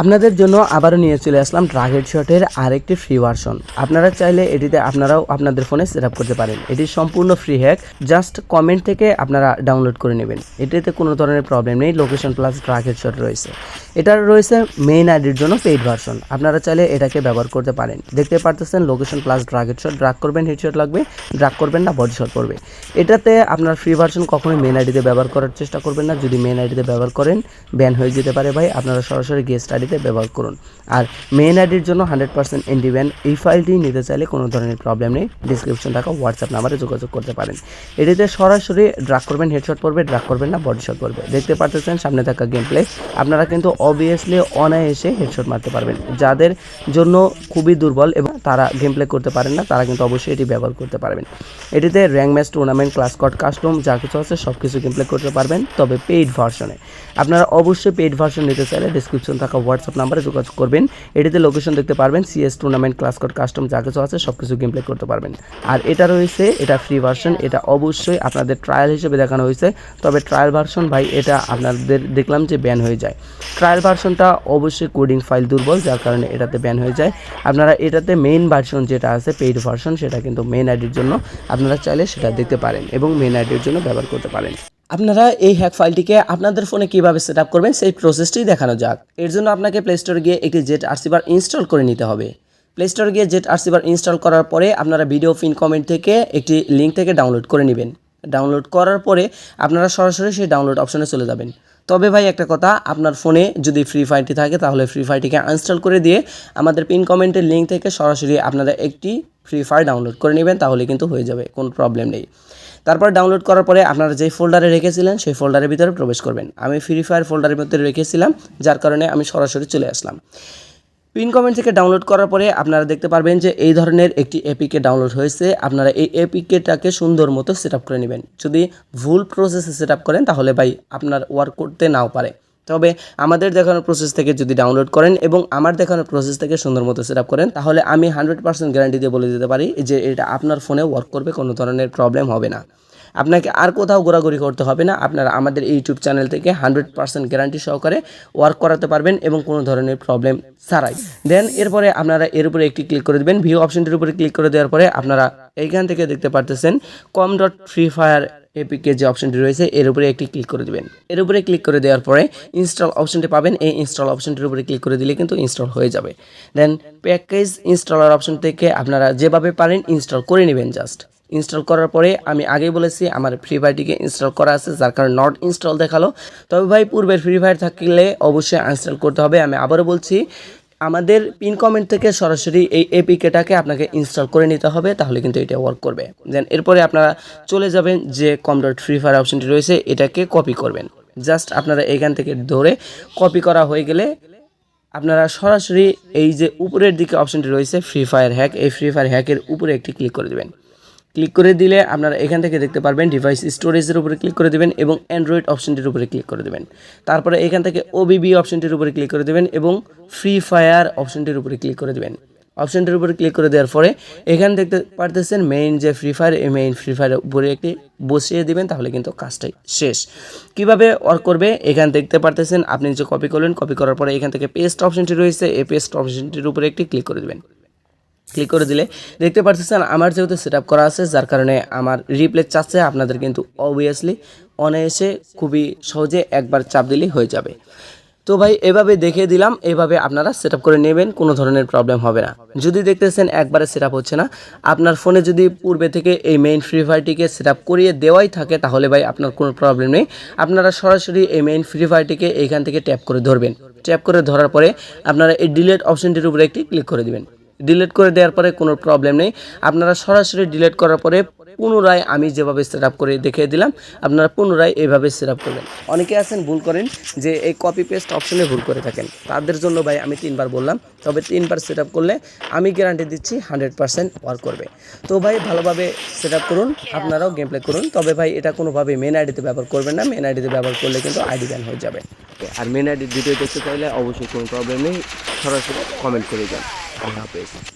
আপনাদের জন্য আবারও নিয়ে চলে আসলাম ড্রাগের শটের আরেকটি ফ্রি ভার্সন আপনারা চাইলে এটিতে আপনারাও আপনাদের ফোনে সেট আপ করতে পারেন। এটি সম্পূর্ণ ফ্রি হ্যাক জাস্ট কমেন্ট থেকে আপনারা ডাউনলোড করে নেবেন। এটিতে কোনো ধরনের প্রবলেম নেই লোকেশন প্লাস ড্রাগের শট রয়েছে। এটার রয়েছে মেইন আইডির জন্য পেইড ভার্সন আপনারা চাইলে এটাকে ব্যবহার করতে পারেন। দেখতে পারতেছেন লোকেশন প্লাস ড্রাগের শট ড্রাগ করবেন হেডশট লাগবে ড্রাগ করবেন না বডি শট পড়বে এটাতে আপনার ফ্রি ভার্সন কখনোই মেন আইডিতে ব্যবহার করার চেষ্টা করবেন না। যদি মেন আইডিতে ব্যবহার করেন ব্যান হয়ে যেতে পারে ভাই। আপনারা সরাসরি গেস্ট আইডিতে ব্যবহার করুন। আর মেইন আইডির জন্য হান্ড্রেড পার্সেন্ট ব্যান এই ফাইলটি নিতে চাইলে কোনো ধরনের প্রবলেম নেই। ডিসক্রিপশন থাকা হোয়াটসঅ্যাপ নাম্বারে যোগাযোগ করতে পারেন। এটিতে সরাসরি ড্রাগ করবেন হেডশট পড়বে ড্রাগ করবেন না বডি শট পড়বে। দেখতে পারতেছেন সামনে থাকা গেম প্লে আপনারা কিন্তু অবভিয়াসলি অনায়াসে হেডশট মারতে পারবেন। যাদের জন্য খুবই দুর্বল এবং তারা গেম প্লে করতে পারেন না, তারা কিন্তু অবশ্যই এটি ব্যবহার করতে পারবেন। এটিতে র্যাঙ্ক ম্যাচ টুর্নামেন্ট ক্লাস কট কাস্টম যা কিছু আছে সব কিছু গেম প্লে করতে পারবেন, তবে পেইড ভার্সনে আপনারা অবশ্যই পেইড ভার্সন নিতে চাইলে ডিসক্রিপশন থাকা হোয়াটসঅ্যাপ নাম্বারে যোগাযোগ করবেন। এটিতে লোকেশন দেখতে পারবেন CS tournament clash squad custom যা কিছু আছে সব কিছু গেম প্লে করতে পারবেন। আর এটা রয়েছে, এটা ফ্রি ভার্সন এটা অবশ্যই আপনাদের ট্রায়াল হিসেবে দেখানো হয়েছে। তবে ট্রায়াল ভার্সন ভাই, এটা আপনাদের দেখলাম যে ব্যান হয়ে যায়। ট্রায়াল ভার্সনটা অবশ্যই কোডিং ফাইল দুর্বল, যার কারণে এটাতে ব্যান হয়ে যায়। আপনারা এটাতে মেইন ভার্সন যেটা আছে পেইড ভার্সন সেটা কিন্তু মেন আইডির জন্য আপনারা চাইলে সেটা দেখতে পারেন এবং মেন আইডির জন্য ব্যবহার করতে পারেন। আপনারা এই হ্যাক ফাইলটিকে আপনাদের ফোনে কীভাবে সেট করবেন, সেই প্রসেসটি দেখানো যাক। এর জন্য আপনাকে প্লে স্টোরে গিয়ে একটি জেট আরসিবার ইনস্টল করে নিতে হবে। প্লে স্টোরে গিয়ে জেট আরসিবার ইনস্টল করার পরে আপনারা ভিডিও ফিন কমেন্ট থেকে একটি লিঙ্ক থেকে ডাউনলোড করে নেবেন। ডাউনলোড করার পরে আপনারা সরাসরি সেই ডাউনলোড অপশনে চলে যাবেন। তবে ভাই একটা কথা, আপনার ফোনে যদি ফ্রি ফায়ারটি থাকে, তাহলে ফ্রি ফায়ারটিকে আনস্টল করে দিয়ে আমাদের পিন কমেন্টের লিঙ্ক থেকে সরাসরি আপনারা একটি ফ্রি ফায়ার ডাউনলোড করে নেবেন, তাহলে কিন্তু হয়ে যাবে, কোনো প্রবলেম নেই। তারপর ডাউনলোড করার পরে আপনারা যেই ফোল্ডারে রেখেছিলেন, সেই ফোল্ডারের ভিতরে প্রবেশ করবেন। আমি ফ্রি ফায়ার ফোল্ডারের মধ্যে রেখেছিলাম, যার কারণে আমি সরাসরি চলে আসলাম। পিন কমেন্ট থেকে ডাউনলোড করার পরে আপনারা দেখতে পারবেন যে এই ধরনের একটি এপিকে ডাউনলোড হয়েছে। আপনারা এই এপিকেটাকে সুন্দর মতো সেট করে নেবেন। যদি ভুল প্রসেসে সেট করেন, তাহলে ভাই আপনার ওয়ার্ক করতে নাও পারে। তবে আমাদের দেখানোর প্রসেস থেকে যদি ডাউনলোড করেন এবং আমার দেখানোর প্রসেস থেকে সুন্দর মতো সেট করেন, তাহলে আমি হান্ড্রেড পার্সেন্ট গ্যারান্টি দিয়ে বলে দিতে পারি যে এটা আপনার ফোনে ওয়ার্ক করবে, কোনো ধরনের প্রবলেম হবে না। আপনাকে আর কোথাও ঘোরাঘুরি করতে হবে না। আপনারা আমাদের ইউটিউব চ্যানেল থেকে হান্ড্রেড পার্সেন্ট গ্যারান্টি সহকারে ওয়ার্ক করাতে পারবেন এবং কোনো ধরনের প্রবলেম ছাড়াই। দেন এরপরে আপনারা এর উপরে একটি ক্লিক করে দেবেন। ভিউ অপশনটির উপরে ক্লিক করে দেওয়ার পরে আপনারা এইখান থেকে দেখতে পারতেছেন com dot free fire APK যে অপশনটি রয়েছে, এর উপরে একটি ক্লিক করে দিবেন। এর উপরে ক্লিক করে দেওয়ার পরে ইনস্টল অপশনটি পাবেন। এই ইনস্টল অপশনটির উপরে ক্লিক করে দিলে কিন্তু ইনস্টল হয়ে যাবে। দেন প্যাকেজ ইনস্টলার অপশন থেকে আপনারা যেভাবে পারেন ইনস্টল করে নেবেন জাস্ট ইনস্টল করার পরে আমি আগেই বলেছি আমার ফ্রি ফায়ারটিকে ইনস্টল করা আছে, যার কারণে নট ইনস্টল দেখাল। তবে ভাই, পূর্বের ফ্রি ফায়ার থাকলে অবশ্যই ইনস্টল করতে হবে। আমি আবারও বলছি, আমাদের পিন কমেন্ট থেকে সরাসরি এই এপিকেটাকে আপনাকে ইনস্টল করে নিতে হবে, তাহলে কিন্তু এটা ওয়ার্ক করবে। দেন এরপরে আপনারা চলে যাবেন যে কম ফ্রি ফায়ার অপশনটি রয়েছে, এটাকে কপি করবেন। জাস্ট আপনারা এখান থেকে ধরে কপি করা হয়ে গেলে আপনারা সরাসরি এই যে উপরের দিকে অপশনটি রয়েছে ফ্রি ফায়ার হ্যাক এই ফ্রি ফায়ার হ্যাকের উপরে একটি ক্লিক করে দেবেন। ক্লিক করে দিলে আপনারা এখান থেকে দেখতে পারবেন ডিভাইস স্টোরেজের উপরে ক্লিক করে দেবেন এবং অ্যান্ড্রয়েড অপশনটির উপরে ক্লিক করে দেবেন। তারপরে এখান থেকে ওবিবি অপশনটির উপরে ক্লিক করে দেবেন এবং ফ্রি ফায়ার অপশনটির উপরে ক্লিক করে দেবেন। অপশনটির উপরে ক্লিক করে দেওয়ার পরে এখানে দেখতে পারতেছেন মেইন যে ফ্রি ফায়ার এই মেইন ফ্রি ফায়ারের উপরে একটি বসিয়ে দিবেন, তাহলে কিন্তু কাজটাই শেষ। কীভাবে ওয়ার্ক করবে? এখান দেখতে পারতেছেন, আপনি যে কপি করলেন কপি করার পরে এখান থেকে পেস্ট অপশনটি রয়েছে, এই পেস্ট অপশনটির উপরে একটি ক্লিক করে দেবেন। ক্লিক করে দিলে দেখতে পাচ্ছেন আমার যেহেতু সেট করা আছে, যার কারণে আমার রিপ্লে চাচ্ছে, আপনাদের কিন্তু অবভিয়াসলি অনায়াসে খুবই সহজে একবার চাপ দিলেই হয়ে যাবে। তো ভাই, এভাবে দেখিয়ে দিলাম, এভাবে আপনারা সেট করে নেবেন, কোনো ধরনের প্রবলেম হবে না। যদি দেখতেছেন একবারে সেট হচ্ছে না, আপনার ফোনে যদি পূর্বে থেকে এই মেইন ফ্রি ফায়ারটিকে সেট করিয়ে দেওয়াই থাকে, তাহলে ভাই আপনার কোনো প্রবলেম নেই। আপনারা সরাসরি এই মেইন ফ্রি ফায়ারটিকে এইখান থেকে ট্যাপ করে ধরবেন। ট্যাপ করে ধরার পরে আপনারা এই ডিলেট অপশনটির উপরে একটি ক্লিক করে দিবেন। ডিলিট করে দেওয়ার পরে কোনো প্রবলেম নেই। আপনারা সরাসরি ডিলিট করার পরে পুনরায় আমি যেভাবে সেট করে দেখিয়ে দিলাম, আপনারা পুনরায় এইভাবে সেট করবেন। অনেকে আছেন, ভুল করেন যে এই কপি পেস্ট অপশনে ভুল করে থাকেন। তাদের জন্য ভাই আমি তিনবার বললাম, তবে তিনবার সেট করলে আমি গ্যারান্টি দিচ্ছি হান্ড্রেড পার্সেন্ট ওয়ার্ক করবে। তো ভাই ভালোভাবে সেট করুন, আপনারাও গেম প্লে করুন। তবে ভাই এটা কোনোভাবে মেন আইডিতে ব্যবহার করবেন না। মেন আইডিতে ব্যবহার করলে কিন্তু আইডি ব্যান হয়ে যাবে। আর মেন আইডির ভিডিও দেখতে চাইলে অবশ্যই কোনো প্রবলেম নেই। সরাসরি কমেন্ট করে যান। আল্লাহ হাফেজ।